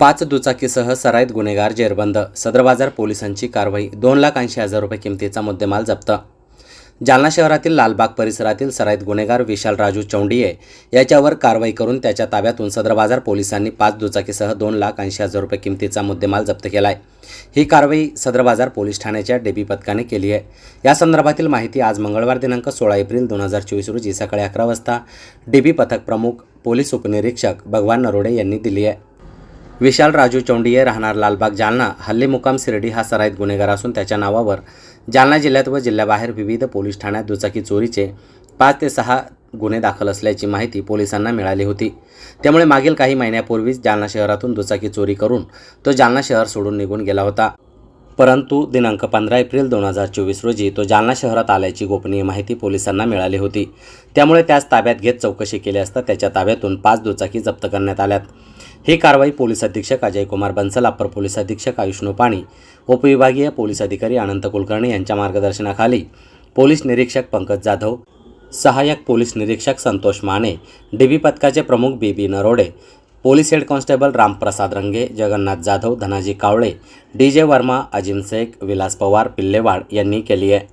पाच दुचाकीसह सराईत गुन्हेगार जेरबंद. सदर बाजार पोलिसांची कारवाई दोन लाख ऐंशी हजार रुपये किमतीचा मुद्देमाल जप्त. जालना शहरातील लालबाग परिसरातील सराईत गुन्हेगार विशाल राजू चौंडिये याच्यावर कारवाई करून त्याच्या ताब्यातून सदर बाजार पोलिसांनी पाच दुचाकीसह दोन लाख ऐंशी हजार रुपये किमतीचा मुद्देमाल जप्त केला आहे ही कारवाई सदर बाजार पोलीस ठाण्याच्या डेबी पथकाने केली आहे. या संदर्भातील माहिती आज मंगळवार दिनांक सोळा एप्रिल दोन हजार चोवीस रोजी सकाळी अकरा वाजता डेबी पथक प्रमुख पोलीस उपनिरीक्षक भगवान नरोडे यांनी दिली आहे. विशाल राजू चौंडिये राहणार लालबाग जालना. हल्ली मुकाम शिर्डी हा सराईत गुन्हेगार असून त्याच्या नावावर जालना जिल्ह्यात व जिल्ह्याबाहेर विविध पोलीस ठाण्यात दुचाकी चोरीचे पाच ते सहा गुन्हे दाखल असल्याची माहिती पोलिसांना मिळाली होती. त्यामुळे मागील काही महिन्यापूर्वीच जालना शहरातून दुचाकी चोरी करून तो जालना शहर सोडून निघून गेला होता. परंतु दिनांक पंधरा एप्रिल दोन हजार चोवीस रोजी तो जालना शहरात आल्याची गोपनीय माहिती पोलिसांना मिळाली होती. त्यामुळे त्यास ताब्यात घेत चौकशी केली असता त्याच्या ताब्यातून पाच दुचाकी जप्त करण्यात आल्यात. ही कारवाई पोलीस अधीक्षक अजय कुमार बन्सल अप्पर पोलीस अधीक्षक आयुष्णू पाणी उपविभागीय पोलीस अधिकारी अनंत कुलकर्णी यांच्या मार्गदर्शनाखाली पोलीस निरीक्षक पंकज जाधव सहाय्यक पोलीस निरीक्षक संतोष माने डीबी पथकाचे प्रमुख B B Narode police head constable Ramprasad रंगे जगन्नाथ जाधव धनाजी कावळे डी जे वर्मा अजिम शेख विलास पवार पिल्लेवाड यांनी केली आहे.